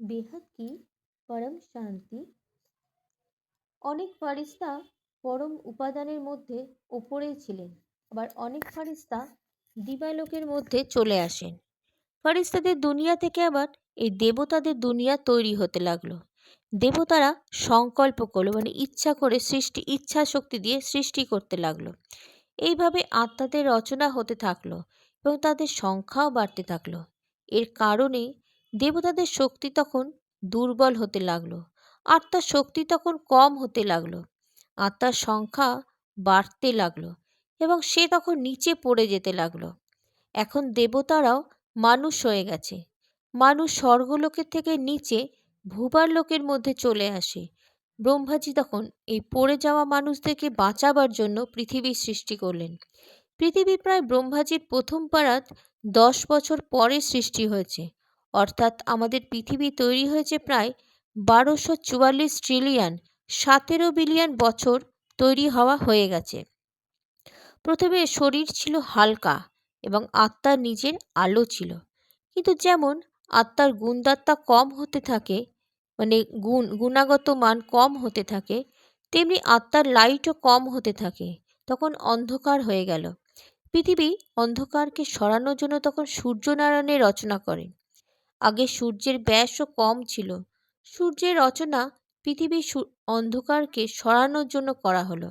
বেহাদ কি পরম শান্তি। অনেক ফারিস্তা পরম উপাদানের মধ্যে ওপরেই ছিলেন। আবার অনেক ফারিস্তা দিবালোকের মধ্যে চলে আসেন। ফারিস্তাদের দুনিয়া থেকে আবার এই দেবতাদের দুনিয়া তৈরি হতে লাগল। দেবতারা সংকল্প করল মানে ইচ্ছা করে সৃষ্টি ইচ্ছা শক্তি দিয়ে সৃষ্টি করতে লাগল। এইভাবে আত্মাদের রচনা হতে থাকল এবং তাদের সংখ্যাও বাড়তে থাকল। এর কারণে দেবতাদের শক্তি তখন দুর্বল হতে লাগল আত্মার শক্তি তখন কম হতে লাগল আত্মার সংখ্যা বাড়তে লাগল এবং সে তখন নিচে পড়ে যেতে লাগল। এখন দেবতারাও মানুষ হয়ে গেছে। মানুষ স্বর্গলোকের থেকে নিচে ভূবার লোকের মধ্যে চলে আসে। ব্রহ্মাজি তখন এই পড়ে যাওয়া মানুষদেরকে বাঁচাবার জন্য পৃথিবীর সৃষ্টি করলেন। পৃথিবী প্রায় ব্রহ্মাজির প্রথম পাড়াত দশ বছর পরে সৃষ্টি হয়েছে। অর্থাৎ আমাদের পৃথিবী তৈরি হয়েছে প্রায় বারোশো চুয়াল্লিশ ট্রিলিয়ন সতেরো বিলিয়ন বছর তৈরি হওয়া হয়ে গেছে। প্রথমে শরীর ছিল হালকা এবং আত্মার নিজের আলো ছিল। কিন্তু যেমন আত্মার গুণদাত্তা কম হতে থাকে মানে গুণ, গুণাগত মান কম হতে থাকে, তেমনি আত্মার লাইটও কম হতে থাকে, তখন অন্ধকার হয়ে গেল। পৃথিবী অন্ধকারকে সরানোর জন্য তখন সূর্যনারায়ণের রচনা করেন। আগে সূর্যের ব্যাসও কম ছিল। সূর্যের রচনা পৃথিবীর অন্ধকারকে সরানোর জন্য করা হলো।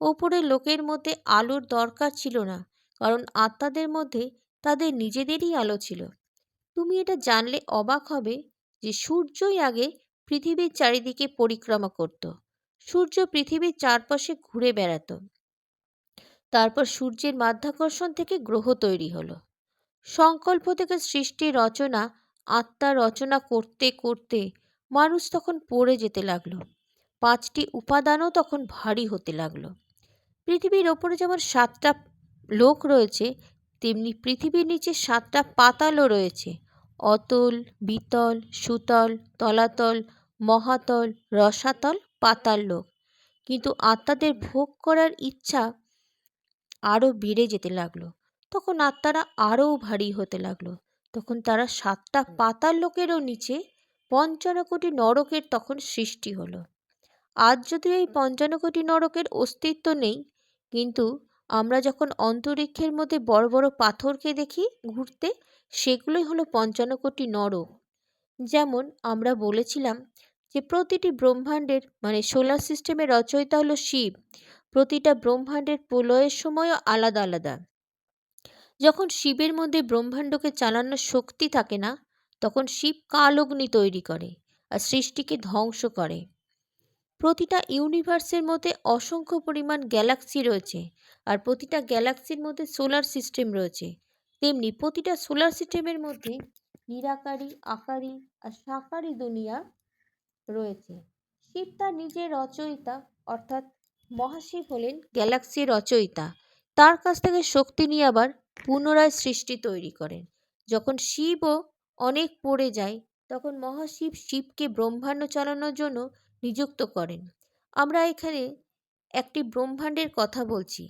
ওপরে লোকের মধ্যে আলোর দরকার ছিল না, কারণ আত্মাদের মধ্যে তাদের নিজেদেরই আলো ছিল। তুমি এটা জানলে অবাক হবে যে সূর্যই আগে পৃথিবীর চারিদিকে পরিক্রমা করত। সূর্য পৃথিবীর চারপাশে ঘুরে বেড়াত। তারপর সূর্যের মাধ্যাকর্ষণ থেকে গ্রহ তৈরি হলো। সংকল্প থেকে সৃষ্টি রচনা আত্মা রচনা করতে করতে মানুষ তখন পড়ে যেতে লাগল। পাঁচটি উপাদানও তখন ভারী হতে লাগল। পৃথিবীর ওপরে যেমন সাতটা লোক রয়েছে, তেমনি পৃথিবীর নিচে সাতটা পাতালও রয়েছে। অতল, বিতল, সুতল, তলাতল, মহাতল, রসাতল, পাতাল লোক। কিন্তু আত্মাদের ভোগ করার ইচ্ছা আরও বেড়ে যেতে লাগল। তখন আত্মারা আরও ভারী হতে লাগল। তখন তারা সাতটা পাতার লোকেরও নিচে পঞ্চানকোটি নরকের তখন সৃষ্টি হলো। আজ যদিও এই পঞ্চানকোটি নরকের অস্তিত্ব নেই, কিন্তু আমরা যখন অন্তরিক্ষের মধ্যে বড় বড় পাথরকে দেখি ঘুরতে, সেগুলোই হলো পঞ্চানকোটি নরক। যেমন আমরা বলেছিলাম যে প্রতিটি ব্রহ্মাণ্ডের মানে সোলার সিস্টেমের রচয়িতা হলো শিব। প্রতিটা ব্রহ্মাণ্ডের প্রলয়ের সময়ও আলাদা আলাদা। যখন শিবের মধ্যে ব্রহ্মাণ্ডকে চালানোর শক্তি থাকে না, তখন শিব কালগ্নি তৈরি করে আর সৃষ্টিকে ধ্বংস করে। প্রতিটা ইউনিভার্সের মধ্যে অসংখ্য পরিমাণ গ্যালাক্সি রয়েছে আর প্রতিটা গ্যালাক্সির মধ্যে সোলার সিস্টেম রয়েছে। তেমনি প্রতিটা সোলার সিস্টেমের মধ্যে নিরাকারী, আকারী আর সাকারী দুনিয়া রয়েছে। শিব তার নিজের রচয়িতা, অর্থাৎ মহাশিব হলেন গ্যালাক্সির রচয়িতা। তার কাছ থেকে শক্তি নিয়ে আবার পুনরায় সৃষ্টি তৈরি করেন। যখন শিবও অনেক পড়ে যায়, তখন মহাশিব শিবকে ব্রহ্মাণ্ড চালানোর জন্য নিযুক্ত করেন। আমরা এখানে একটি ব্রহ্মাণ্ডের কথা বলছি,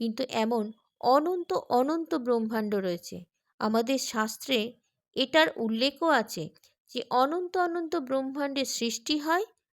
কিন্তু এমন অনন্ত অনন্ত ব্রহ্মাণ্ড রয়েছে। আমাদের শাস্ত্রে এটার উল্লেখও আছে যে অনন্ত অনন্ত ব্রহ্মাণ্ডের সৃষ্টি হয়